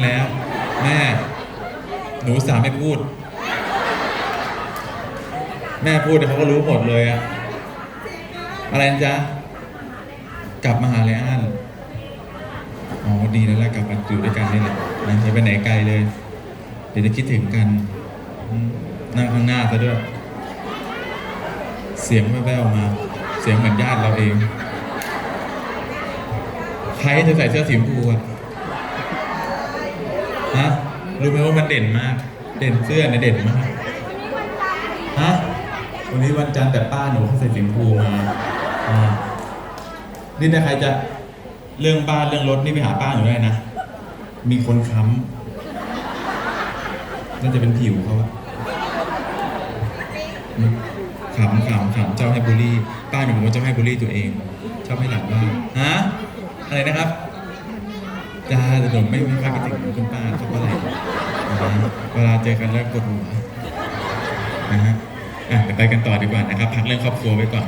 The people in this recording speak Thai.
แล้วแม่ หนูสามไม่พูด แม่พูดเดี๋ยวเขาก็รู้หมดเลยอะอะไรนะจ๊ะ กลับมาหาเลยอันอ๋อดีแล้วแหละกลับมาอยู่ด้วยกันนี่แหละนะอย่าไปไหนไกลเลย เดี๋ยวจะคิดถึงกัน นั่งข้างหน้าซะด้วย เสียงแว่วๆมา เสียงเหมือนญาติเราเอง ใครให้เธอใส่เสื้อสีชมพูอะ ฮะรู้ไหมว่ามันเด่นมาก เด่นเสื้อเนี่ยเด่นมากฮะวันนี้วันจันทร์แต่ป้าหนูเขาใส่สีชมพูมาอ่านี่ถ้าใครจะเรื่องบ้านเรื่องรถนี่ไปหาป้าหนูได้นะมีคนค้ำน่าจะเป็นผิวเขาอะขำขำขำเจ้าให้บูลลี่ป้าหนูบอกว่าเจ้าให้บูลลี่ตัวเอง ชอบให้หลังบ้านฮะอะไรนะครับ จ้าแต่ผมไม่ไม่ค่อยคิดถึงคุณป้าสักเท่าไหร่นะฮะเวลาเจอกันแล้วปวดหัวนะฮะอะเดี๋ยวไปกันต่อดีกว่านะครับพักเรื่องครอบครัวไว้ก่อน